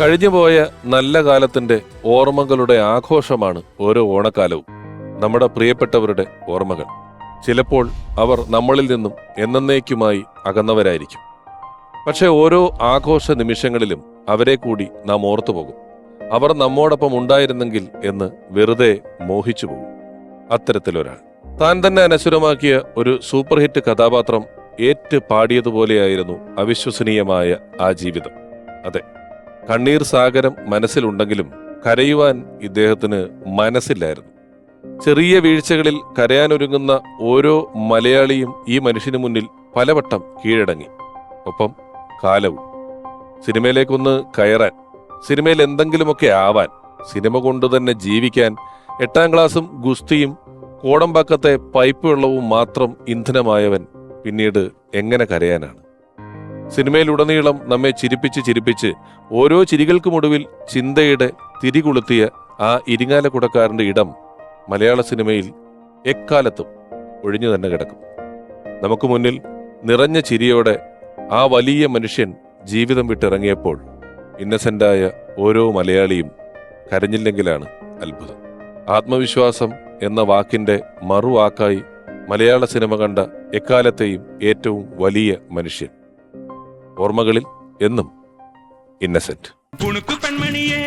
കഴിഞ്ഞുപോയ നല്ല കാലത്തിന്റെ ഓർമ്മകളുടെ ആഘോഷമാണ് ഓരോ ഓണക്കാലവും. നമ്മുടെ പ്രിയപ്പെട്ടവരുടെ ഓർമ്മകൾ. ചിലപ്പോൾ അവർ നമ്മളിൽ നിന്നും എന്നേക്കുമായി അകന്നവരായിരിക്കും. പക്ഷേ ഓരോ ആഘോഷ നിമിഷങ്ങളിലും അവരെ കൂടി നാം ഓർത്തുപോകും അവർ നമ്മോടൊപ്പം ഉണ്ടായിരുന്നെങ്കിൽ എന്ന് വെറുതെ മോഹിച്ചു പോകും. അത്തരത്തിലൊരാൾ. താൻ തന്നെ അനശ്വരമാക്കിയ ഒരു സൂപ്പർ ഹിറ്റ് കഥാപാത്രം ഏറ്റ് പാടിയതുപോലെയായിരുന്നു അവിശ്വസനീയമായ ആ ജീവിതം. അതെ കണ്ണീർ സാഗരം മനസ്സിലുണ്ടെങ്കിലും കരയുവാൻ ഇദ്ദേഹത്തിന് മനസ്സില്ലായിരുന്നു. ചെറിയ വീഴ്ചകളിൽ കരയാനൊരുങ്ങുന്ന ഓരോ മലയാളിയും ഈ മനുഷ്യന് മുന്നിൽ പലവട്ടം കീഴടങ്ങി. ഒപ്പം കാലവും. സിനിമയിലേക്കൊന്ന് കയറാൻ സിനിമയിൽ എന്തെങ്കിലുമൊക്കെ ആവാൻ സിനിമ കൊണ്ട് തന്നെ ജീവിക്കാൻ എട്ടാം ക്ലാസ്സും ഗുസ്തിയും കോടമ്പാക്കത്തെ പൈപ്പ് വെള്ളവും മാത്രം ഇന്ധനമായവൻ പിന്നീട് എങ്ങനെ കരയാനാണ്? സിനിമയിലുടനീളം നമ്മെ ചിരിപ്പിച്ച് ചിരിപ്പിച്ച് ഓരോ ചിരികൾക്കുമൊടുവിൽ ചിന്തയുടെ തിരികൊളുത്തിയ ആ ഇരിങ്ങാലക്കുടക്കാരന്റെ ഇടം മലയാള സിനിമയിൽ എക്കാലത്തും ഒഴിഞ്ഞു തന്നെ കിടക്കും. നമുക്ക് മുന്നിൽ നിറഞ്ഞ ചിരിയോടെ ആ വലിയ മനുഷ്യൻ ജീവിതം വിട്ടിറങ്ങിയപ്പോൾ ഇന്നസെന്റായ ഓരോ മലയാളിയും കരഞ്ഞില്ലെങ്കിലാണ് അത്ഭുതം. ആത്മവിശ്വാസം എന്ന വാക്കിന്റെ മറുവാക്കായി മലയാള സിനിമ കണ്ട എക്കാലത്തെയും ഏറ്റവും വലിയ മനുഷ്യൻ. ഓർമ്മകളിൽ എന്നും ഇന്നസെന്റ് കുണുക്കു പെൺമണിയേ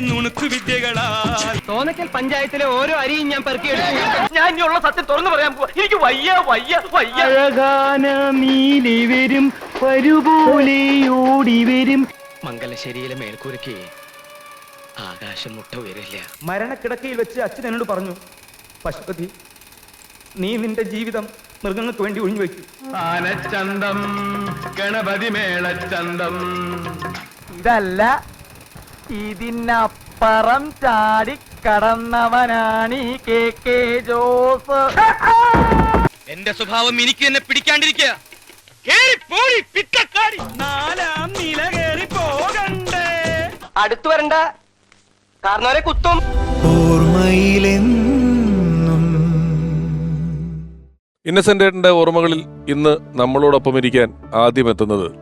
നുണുക്കു വിദ്യകളാൽ. തോന്നക്കൽ പഞ്ചായത്തിലെ ഓരോ അരിയും ഞാൻ പെറുക്കിയെടുത്തു ഞാൻ ഇനിയുള്ള സത്യം തുറന്നു പറയാൻ പോവാ. എനിക്ക് വയ്യ വയ്യ വയ്യ. അഴകാന നീലി വരും പരുപോലെ ഓടി വരും. മംഗലശ്ശേരിയിലെ മേൽക്കൂരയ്ക്ക് ആകാശം മുട്ട ഉയരില്ല മരണക്കിടക്കയിൽ വെച്ച് അച്ഛൻ എന്നോട് പറഞ്ഞു പശുപതി നീ നിന്റെ ജീവിതം മൃഗങ്ങൾക്ക് വേണ്ടി ഒഴിഞ്ഞു വെച്ചു ആനച്ചന്തം ഗണപതി മേളച്ചന്തം ഇതല്ല ഇതിനപ്പുറം ചാടി കടന്നവനാണ് ഈ കെ കെ ജോസ്. എന്റെ സ്വഭാവം എനിക്ക് തന്നെ പിടിക്കാണ്ടിരിക്കുക. നാലാം നില കയറി പോകണ്ടേ. അടുത്തു വരണ്ട. കാരണവരെ കുത്തും. ഏട്ടന്റെ ഓർമ്മകളിൽ ഇന്ന് നമ്മളോടൊപ്പം ഇരിക്കാൻ ആദ്യം എത്തുന്നത്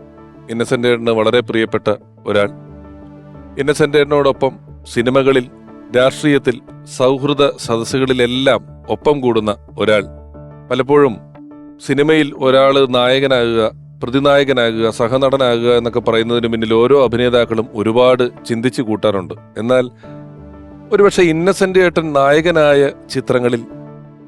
ഇന്നസെന്റ് ഏട്ടന് വളരെ പ്രിയപ്പെട്ട ഒരാൾ. ഇന്നസെന്റ് ഏട്ടനോടൊപ്പം സിനിമകളിൽ രാഷ്ട്രീയത്തിൽ സൗഹൃദ സദസ്സുകളിലെല്ലാം ഒപ്പം കൂടുന്ന ഒരാൾ. പലപ്പോഴും സിനിമയിൽ ഒരാൾ നായകനാകുക പ്രതിനായകനാകുക സഹനടനാകുക എന്നൊക്കെ പറയുന്നതിന് പിന്നിൽ ഓരോ അഭിനേതാക്കളും ഒരുപാട് ചിന്തിച്ചു കൂട്ടാറുണ്ട്. എന്നാൽ ഒരുപക്ഷെ ഇന്നസെന്റ് ഏട്ടൻ നായകനായ ചിത്രങ്ങളിൽ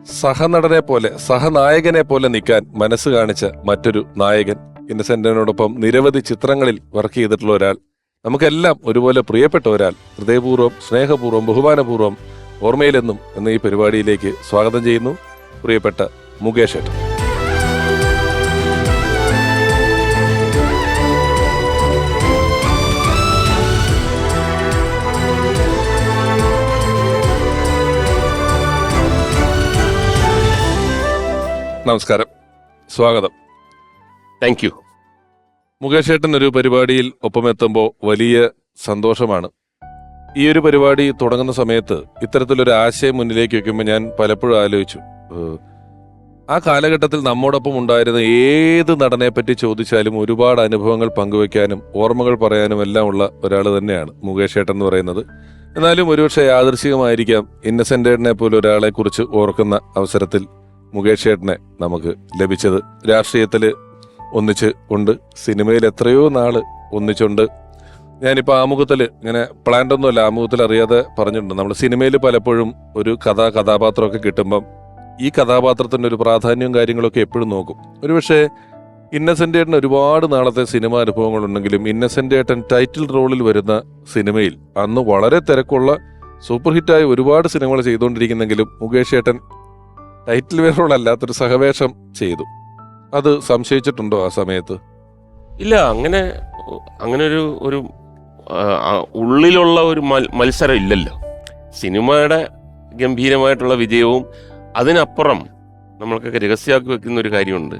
സഹനടനെ പോലെ സഹനായകനെ പോലെ നിൽക്കാൻ മനസ്സ് കാണിച്ച മറ്റൊരു നായകൻ. ഇന്നസെന്റിനോടൊപ്പം നിരവധി ചിത്രങ്ങളിൽ വർക്ക് ചെയ്തിട്ടുള്ള ഒരാൾ. നമുക്കെല്ലാം ഒരുപോലെ പ്രിയപ്പെട്ട ഒരാൾ. ഹൃദയപൂർവം സ്നേഹപൂർവം ബഹുമാനപൂർവം ഓർമ്മയിലെന്നും എന്ന ഈ പരിപാടിയിലേക്ക് സ്വാഗതം ചെയ്യുന്നു പ്രിയപ്പെട്ട മുകേഷ് ഏട്ടൻ. നമസ്കാരം. സ്വാഗതം. താങ്ക് യു മുകേഷ് ഏട്ടൻ ഒരു പരിപാടിയിൽ ഒപ്പമെത്തുമ്പോൾ വലിയ സന്തോഷമാണ്. ഈ ഒരു പരിപാടി തുടങ്ങുന്ന സമയത്ത് ഇത്തരത്തിലൊരു ആശയം മുന്നിലേക്ക് വെക്കുമ്പോൾ ഞാൻ പലപ്പോഴും ആലോചിച്ചു. ആ കാലഘട്ടത്തിൽ നമ്മോടൊപ്പം ഉണ്ടായിരുന്ന ഏത് നടനെ പറ്റി ചോദിച്ചാലും ഒരുപാട് അനുഭവങ്ങൾ പങ്കുവെക്കാനും ഓർമ്മകൾ പറയാനും എല്ലാം ഉള്ള ഒരാൾ തന്നെയാണ് മുകേഷ് ഏട്ടൻ എന്ന് പറയുന്നത്. എന്നാലും ഒരുപക്ഷെ യാദൃശികമായിരിക്കാം ഇന്നസെന്റ് ഏട്ടനെ പോലെ ഒരാളെ കുറിച്ച് ഓർക്കുന്ന അവസരത്തിൽ മുകേഷ് ചേട്ടനെ നമുക്ക് ലഭിച്ചത്. രാഷ്ട്രീയത്തിൽ ഒന്നിച്ച് ഉണ്ട് സിനിമയിൽ എത്രയോ നാൾ ഒന്നിച്ചുണ്ട്. ഞാനിപ്പോൾ ആമുഖത്തിൽ ഇങ്ങനെ പ്ലാന്റ് ഒന്നുമല്ല ആമുഖത്തിൽ അറിയാതെ പറഞ്ഞിട്ടുണ്ട്. നമ്മൾ സിനിമയിൽ പലപ്പോഴും ഒരു കഥ കഥാപാത്രമൊക്കെ കിട്ടുമ്പം ഈ കഥാപാത്രത്തിന്റെ ഒരു പ്രാധാന്യവും കാര്യങ്ങളൊക്കെ എപ്പോഴും നോക്കും. ഒരുപക്ഷെ ഇന്നസെന്റ് ഏട്ടൻ ഒരുപാട് നാളത്തെ സിനിമ അനുഭവങ്ങളുണ്ടെങ്കിലും ഇന്നസെന്റ് ഏട്ടൻ ടൈറ്റിൽ റോളിൽ വരുന്ന സിനിമയിൽ അന്ന് വളരെ തിരക്കുള്ള സൂപ്പർ ഹിറ്റായ ഒരുപാട് സിനിമകൾ ചെയ്തുകൊണ്ടിരിക്കുന്നെങ്കിലും മുകേഷ് ഏട്ടൻ ടൈറ്റിൽ വേറോടല്ലാത്തൊരു സഹവേഷം ചെയ്തു. അത് സംശയിച്ചിട്ടുണ്ടോ ആ സമയത്ത്? ഇല്ല അങ്ങനെ അങ്ങനെ ഒരു ഒരു ഉള്ളിലുള്ള ഒരു മത്സരം ഇല്ലല്ലോ. സിനിമയുടെ ഗംഭീരമായിട്ടുള്ള വിജയവും അതിനപ്പുറം നമ്മൾക്കൊക്കെ രഹസ്യമാക്കി വെക്കുന്ന ഒരു കാര്യമുണ്ട്.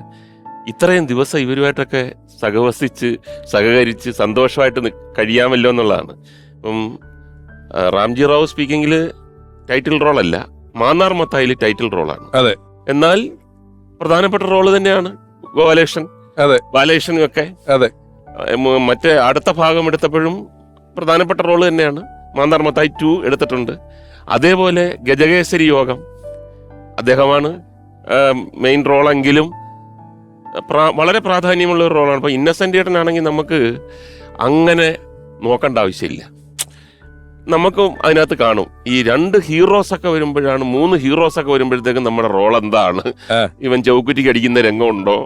ഇത്രയും ദിവസം ഇവരുമായിട്ടൊക്കെ സഹവസിച്ച് സഹകരിച്ച് സന്തോഷമായിട്ട് കഴിയാമല്ലോ എന്നുള്ളതാണ്. ഇപ്പം റാംജി റാവു സ്പീക്കിങ്ങിൽ ടൈറ്റിൽ റോളല്ല മാന്നാർ മത്തായിൽ ടൈറ്റിൽ റോളാണ് അതെ. എന്നാൽ പ്രധാനപ്പെട്ട റോൾ തന്നെയാണ് ഗോപാലകൃഷ്ണൻ അതെ. ബാലകൃഷ്ണനും ഒക്കെ അതെ. മറ്റേ അടുത്ത ഭാഗം എടുത്തപ്പോഴും പ്രധാനപ്പെട്ട റോൾ തന്നെയാണ് മാന്നാർ മത്തായി ടു എടുത്തിട്ടുണ്ട് അതേപോലെ ഗജകേസരി യോഗം അദ്ദേഹമാണ് മെയിൻ റോളെങ്കിലും വളരെ പ്രാധാന്യമുള്ള ഒരു റോളാണ് അപ്പോൾ ഇന്നസെന്റ് ഏട്ടനാണെങ്കിൽ നമുക്ക് അങ്ങനെ നോക്കേണ്ട ആവശ്യമില്ല നമുക്കും അതിനകത്ത് കാണും. ഈ രണ്ട് ഹീറോസ് ഒക്കെ വരുമ്പോഴാണ് മൂന്ന് ഹീറോസ് ഒക്കെ വരുമ്പോഴത്തേക്കും നമ്മുടെ റോൾ എന്താണ്? ഇവൻ ചൗക്കുറ്റിക്ക് അടിക്കുന്ന രംഗമുണ്ടോ.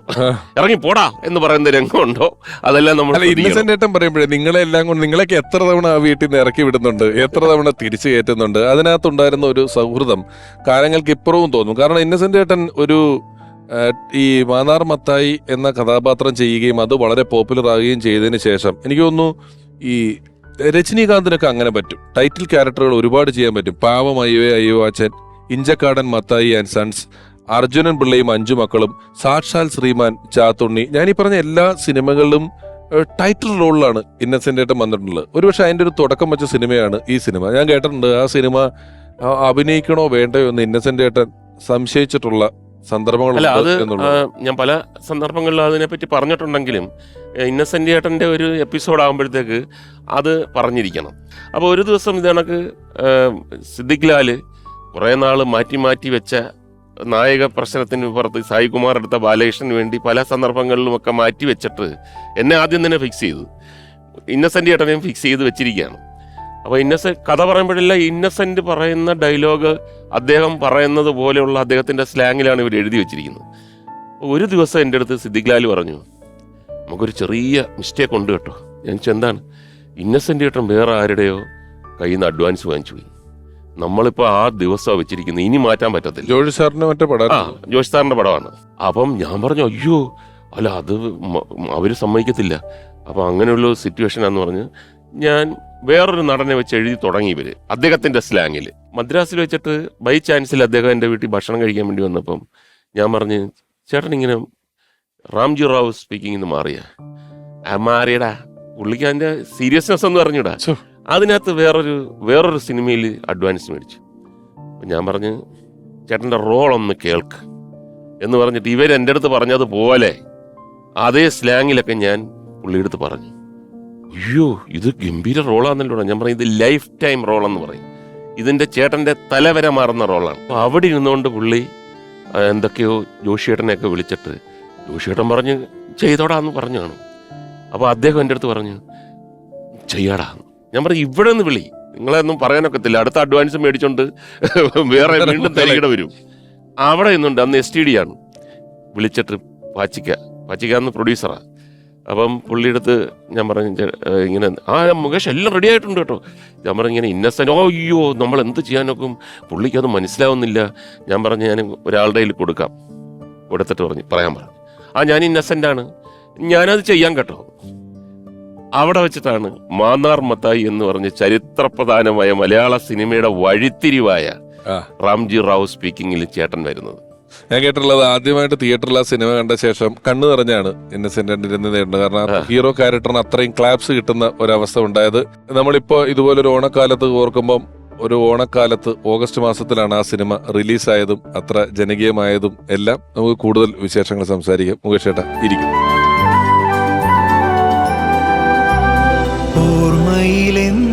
ഇറങ്ങി പോടാ എന്ന് പറയുന്ന രംഗമുണ്ടോ? അതെല്ലാം നമ്മൾ. ഇന്നസെന്റ് ഏട്ടൻ പറയുമ്പോഴേ നിങ്ങളെ എല്ലാം കൊണ്ട് നിങ്ങളൊക്കെ എത്ര തവണ ആ വീട്ടിൽ നിന്ന് ഇറക്കി വിടുന്നുണ്ട്? എത്ര തവണ തിരിച്ചു കയറ്റുന്നുണ്ട്? അതിനകത്തുണ്ടായിരുന്ന ഒരു സൗഹൃദം കാലങ്ങൾക്ക് ഇപ്പുറവും തോന്നും. കാരണം ഇന്നസെന്റ് ഏട്ടൻ ഒരു ഈ മാനാർ മത്തായി എന്ന കഥാപാത്രം ചെയ്യുകയും അത് വളരെ പോപ്പുലർ ആകുകയും ചെയ്തതിന് ശേഷം എനിക്ക് തോന്നുന്നു ഈ രജനീകാന്തിനൊക്കെ അങ്ങനെ പറ്റും. ടൈറ്റിൽ ക്യാരക്ടറുകൾ ഒരുപാട് ചെയ്യാൻ പറ്റും. പാവം അയ്യോ അയ്യോ അച്ഛൻ ഇഞ്ചക്കാടൻ മത്തായി ആൻഡ് സൺസ് അർജുനൻ പിള്ളയും അഞ്ചു മക്കളും സാക്ഷാൽ ശ്രീമാൻ ചാത്തുണ്ണി. ഞാൻ ഈ പറഞ്ഞ എല്ലാ സിനിമകളിലും ടൈറ്റിൽ റോളിലാണ് ഇന്നസെന്റ് ആയിട്ട് വന്നിട്ടുള്ളത്. ഒരുപക്ഷെ അതിന്റെ ഒരു തുടക്കം വെച്ച സിനിമയാണ് ഈ സിനിമ. ഞാൻ കേട്ടിട്ടുണ്ട് ആ സിനിമ അഭിനയിക്കണോ വേണ്ടയോ എന്ന് ഇന്നസെന്റ് ഏട്ടൻ സംശയിച്ചിട്ടുള്ള അല്ല അത് ഞാൻ പല സന്ദർഭങ്ങളിലും അതിനെപ്പറ്റി പറഞ്ഞിട്ടുണ്ടെങ്കിലും ഇന്നസെന്റ് ഏട്ടന്റെ ഒരു എപ്പിസോഡ് ആകുമ്പോഴത്തേക്ക് അത് പറഞ്ഞിരിക്കണം. അപ്പോൾ ഒരു ദിവസം ഇത് കണക്ക് സിദ്ദിഖ് ലാൽ കുറേ നാൾ മാറ്റി മാറ്റി വെച്ച നായക പ്രശ്നത്തിന് പുറത്ത് സായികുമാർ എടുത്ത ബാലകൃഷ്ണന് വേണ്ടി പല സന്ദർഭങ്ങളിലും ഒക്കെ മാറ്റി വെച്ചിട്ട് എന്നെ ആദ്യം തന്നെ ഫിക്സ് ചെയ്തു. ഇന്നസെന്റ് ഏട്ടനെയും ഫിക്സ് ചെയ്ത് വെച്ചിരിക്കുകയാണ്. അപ്പോൾ ഇന്നസെന്റ് കഥ പറയുമ്പോഴില്ല ഇന്നസെന്റ് പറയുന്ന ഡയലോഗ് അദ്ദേഹം പറയുന്നത് പോലെയുള്ള അദ്ദേഹത്തിന്റെ സ്ലാങ്ങിലാണ് ഇവർ എഴുതി വെച്ചിരിക്കുന്നത്. ഒരു ദിവസം എന്റെ അടുത്ത് സിദ്ദിഖ് ലാൽ പറഞ്ഞു നമുക്കൊരു ചെറിയ മിസ്റ്റേക്ക് ഉണ്ട് കേട്ടോ. ഞാൻ എന്താണ്? ഇന്നസെന്റ് ഏട്ടൻ വേറെ ആരുടെയോ കയ്യിൽ നിന്ന് അഡ്വാൻസ് വാങ്ങിച്ചു പോയി. നമ്മളിപ്പോൾ ആ ദിവസമാണ് വെച്ചിരിക്കുന്നത്. ഇനി മാറ്റാൻ പറ്റത്തില്ല. ജോഷി സാറിന്റെ മറ്റേ പടം ആ ജോഷി സാറിന്റെ പടമാണ്. അപ്പം ഞാൻ പറഞ്ഞു അയ്യോ അല്ല അത് അവർ അവർ സമ്മതിക്കത്തില്ല. അപ്പൊ അങ്ങനെയുള്ള സിറ്റുവേഷനാന്ന് പറഞ്ഞ് ഞാൻ വേറൊരു നടനെ വെച്ച് എഴുതി തുടങ്ങി ഇവർ അദ്ദേഹത്തിന്റെ സ്ലാങ്ങിൽ മദ്രാസിൽ വെച്ചിട്ട് ബൈ ചാൻസിൽ അദ്ദേഹം എന്റെ വീട്ടിൽ ഭക്ഷണം കഴിക്കാൻ വേണ്ടി വന്നപ്പം ഞാൻ പറഞ്ഞ് ചേട്ടൻ ഇങ്ങനെ റാംജി റാവു സ്പീക്കിംഗ് എന്ന് മാറിയ? ആ മാറിയടാ. പുള്ളിക്ക് അതിന്റെ സീരിയസ്നെസ് എന്ന് പറഞ്ഞിടാ. അതിനകത്ത് വേറൊരു വേറൊരു സിനിമയിൽ അഡ്വാൻസ് മേടിച്ചു. ഞാൻ പറഞ്ഞ് ചേട്ടന്റെ റോൾ ഒന്ന് കേൾക്ക്. എന്ന് പറഞ്ഞിട്ട് ഇവർ എന്റെ അടുത്ത് പറഞ്ഞതുപോലെ അതേ സ്ലാങ്ങിലൊക്കെ ഞാൻ പുള്ളിയെടുത്ത് പറഞ്ഞു. അയ്യോ ഇത് ഗംഭീര റോളാന്നല്ലോ ഞാൻ പറയും ഇത് ലൈഫ് ടൈം റോളെന്ന് പറയും. ഇതിന്റെ ചേട്ടന്റെ തലവരെ മാറുന്ന റോളാണ്. അപ്പോൾ അവിടെ ഇരുന്നുകൊണ്ട് പുള്ളി എന്തൊക്കെയോ ജോഷിയേട്ടനെയൊക്കെ വിളിച്ചിട്ട് ജോഷിയേട്ടൻ പറഞ്ഞ് ചെയ്തോടാന്ന് പറഞ്ഞു കാണും. അപ്പോൾ അദ്ദേഹം എന്റെ അടുത്ത് പറഞ്ഞു ചെയ്യാടാ. ഞാൻ പറഞ്ഞു ഇവിടെ നിന്ന് വിളി. നിങ്ങളെയൊന്നും പറയാനൊക്കത്തില്ല. അടുത്ത അഡ്വാൻസ് മേടിച്ചോണ്ട് വേറെ വീണ്ടും തരികിട വരും. അവിടെ ഇന്നുണ്ട് അന്ന് എസ് ടി ഡി ആണ്. വിളിച്ചിട്ട് പാച്ചിക്ക പാച്ചിക്ക എന്ന് പ്രൊഡ്യൂസറാ അപ്പം പുള്ളിയുടെ അടുത്ത് ഞാൻ പറഞ്ഞു ഇങ്ങനെ ആ മുകേഷ് എല്ലാം റെഡി ആയിട്ടുണ്ട് കേട്ടോ. ഞാൻ പറഞ്ഞു ഇങ്ങനെ ഇന്നസെന്റ് ഓ അയ്യോ നമ്മൾ എന്ത് ചെയ്യാനൊക്കും പുള്ളിക്ക് അത് മനസ്സിലാവുന്നില്ല. ഞാൻ പറഞ്ഞു ഞാൻ ഒരാളുടെ കയ്യിൽ കൊടുക്കാം. കൊടുത്തിട്ട് പറഞ്ഞു പറയാൻ പറഞ്ഞു ആ ഞാൻ ഇന്നസെന്റ് ആണ്. ഞാനത് ചെയ്യാൻ കേട്ടോ. അവിടെ വെച്ചിട്ടാണ് മാന്നാർ മത്തായി എന്ന് പറഞ്ഞ ചരിത്രപ്രധാനമായ മലയാള സിനിമയുടെ വഴിത്തിരിവായ. റാംജി റാവു സ്പീക്കിങ്ങിൽ ചേട്ടൻ വരുന്നത്. ഞാൻ കേട്ടിട്ടുള്ളത് ആദ്യമായിട്ട് തിയേറ്ററിൽ ആ സിനിമ കണ്ട ശേഷം കണ്ണു നിറഞ്ഞാണ് ഇന്നസെന്റ് ഇരുന്നത് കാരണം ഹീറോ ക്യാരക്ടറിന് അത്രയും ക്ലാപ്സ് കിട്ടുന്ന ഒരവസ്ഥ ഉണ്ടായത്. നമ്മളിപ്പോ ഇതുപോലെ ഒരു ഓണക്കാലത്ത് ഓർക്കുമ്പം ഒരു ഓണക്കാലത്ത് ഓഗസ്റ്റ് മാസത്തിലാണ് ആ സിനിമ റിലീസായതും അത്ര ജനകീയമായതും എല്ലാം നമുക്ക് കൂടുതൽ വിശേഷങ്ങൾ സംസാരിക്കാം. മുകേഷ് ഏട്ട ഇരിക്കും. ഓർമ്മയിലെന്ന്